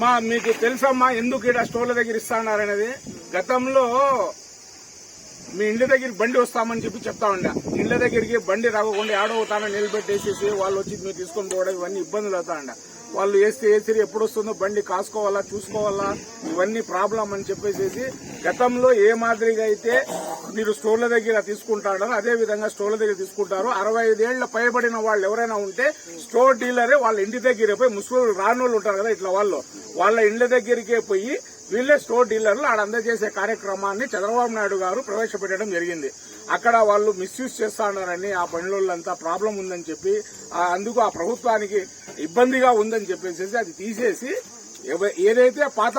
మా మీకు తెలుసమ్మా ఎందుకు ఇక్కడ స్టోర్ల దగ్గర ఇస్తానన్నారనేది గతంలో మీ ఇంటి దగ్గరికి బండి వస్తామని చెప్పి చెప్తా ఉండ. ఇండ్ల దగ్గరికి బండి రాకుండా ఆడవుతానని నిలబెట్టేసేసి వాళ్ళు వచ్చి మీరు తీసుకొని పోవడం ఇవన్నీ ఇబ్బందులు అవుతా ఉండే. వాళ్ళు వేస్తే వేసిరి ఎప్పుడు వస్తుందో బండి కాసుకోవాలా చూసుకోవాలా ఇవన్నీ ప్రాబ్లం అని చెప్పేసి గతంలో ఏ మాదిరిగా అయితే మీరు స్టోర్ల దగ్గర తీసుకుంటారో అదే విధంగా స్టోర్ల దగ్గర తీసుకుంటారు అరవై ఐదేళ్ళ పైబడిన వాళ్ళు ఎవరైనా ఉంటే స్టోర్ డీలరే వాళ్ళ ఇంటి దగ్గర పోయి ముస్లింలు రానోళ్ళు ఉంటారు కదా ఇట్లా వాళ్ళు. వాళ్ళ ఇండ్ల దగ్గరికే పోయి వీళ్ళే స్టోర్ డీలర్లు ఆడ అందజేసే కార్యక్రమాన్ని చంద్రబాబు నాయుడు గారు ప్రవేశపెట్టడం జరిగింది. అక్కడ వాళ్ళు మిస్యూజ్ చేస్తారని ఆ పనిలోళ్ళంతా ప్రాబ్లం ఉందని చెప్పి అందుకు ఆ ప్రభుత్వానికి ఇబ్బందిగా ఉందని చెప్పేసి అది తీసేసి ఏదైతే పాత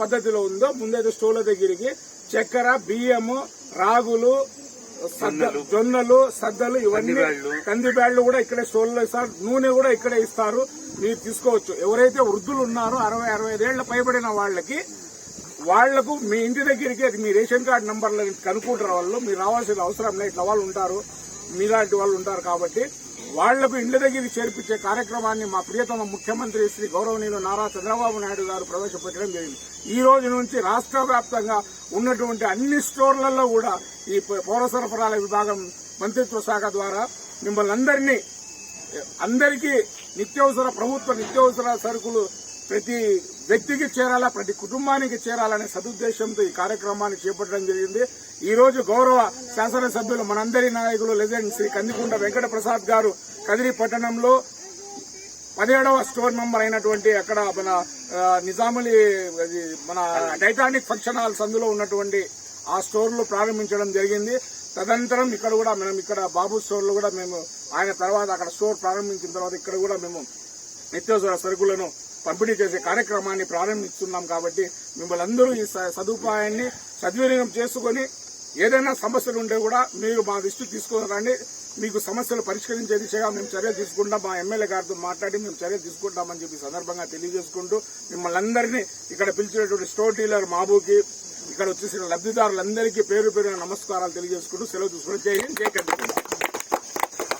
పద్ధతిలో ఉందో ముందైతే స్టోర్ల దగ్గరికి చక్కెర బియ్యము రాగులు జొన్నలు. సద్దలు ఇవన్నీ కందిబ్యాళ్ళు కూడా ఇక్కడే స్టోర్లో ఇస్తారు. నూనె కూడా ఇక్కడే ఇస్తారు. మీరు తీసుకోవచ్చు. ఎవరైతే వృద్ధులు ఉన్నారో అరవై అరవై ఐదేళ్ళ పైబడిన వాళ్ళకి వాళ్ళకు మీ ఇంటి దగ్గరికి అది మీ రేషన్ కార్డు నంబర్లు కనుక్కుంటారు వాళ్ళు. మీరు రావాల్సిన అవసరం లేదు. ఇట్లా వాళ్ళు ఉంటారు. మీలాంటి వాళ్ళు ఉంటారు కాబట్టి వాళ్ళకు ఇండ్ల దగ్గరికి చేర్పించే కార్యక్రమాన్ని మా ప్రియతమ ముఖ్యమంత్రి శ్రీ గౌరవనీయులు నారా చంద్రబాబు నాయుడు గారు ప్రవేశపెట్టడం జరిగింది. ఈ రోజు నుంచి రాష్ట్ర వ్యాప్తంగా ఉన్నటువంటి అన్ని స్టోర్లలో కూడా ఈ పౌర సరఫరాల విభాగం మంత్రిత్వ శాఖ ద్వారా మిమ్మల్ని అందరినీ అందరికీ నిత్యావసర ప్రభుత్వ నిత్యావసర సరుకులు ప్రతి వ్యక్తికి చేరాలా ప్రతి కుటుంబానికి చేరాలనే సదుద్దేశంతో ఈ కార్యక్రమాన్ని చేపట్టడం జరిగింది. ఈ రోజు గౌరవ శాసనసభ్యులు మనందరి నాయకులు లెజెండ్ శ్రీ కందికుంట వెంకట ప్రసాద్ గారు కదిరి పట్టణంలో పదిహేడవ స్టోర్ నంబర్ అయినటువంటి అక్కడ మన నిజాములీ నిజాములి మన టైటానిక్ ఫంక్షన్ హాల్ సందులో ఉన్నటువంటి ఆ స్టోర్లు ప్రారంభించడం జరిగింది. తదనంతరం ఇక్కడ కూడా మనం ఇక్కడ బాబు స్టోర్లు కూడా మేము ఆయన తర్వాత అక్కడ స్టోర్ ప్రారంభించిన తర్వాత ఇక్కడ కూడా మేము నిత్యావసర సరుకులను పంపిణీ చేసే కార్యక్రమాన్ని ప్రారంభిస్తున్నాం కాబట్టి మిమ్మల్ని అందరూ ఈ సదుపాయాన్ని సద్వినియోగం చేసుకొని ఏదైనా సమస్యలు ఉంటే కూడా మీరు మా దృష్టి తీసుకురండి మీకు సమస్యలు పరిష్కరించే దిశగా మేము చర్య తీసుకుంటాం. మా ఎమ్మెల్యే గారితో మాట్లాడి మేము చర్య తీసుకుంటామని చెప్పి సందర్భంగా తెలియజేసుకుంటూ మిమ్మల్ని అందరినీ ఇక్కడ పిలిచినటువంటి స్టోర్ డీలర్ మాబూకి ఇక్కడ వచ్చేసిన లబ్దిదారులందరికీ పేరు పేరున నమస్కారాలు తెలియజేసుకుంటూ సెలవు తీసుకుని జై హింద్ జై కర్ణాటక.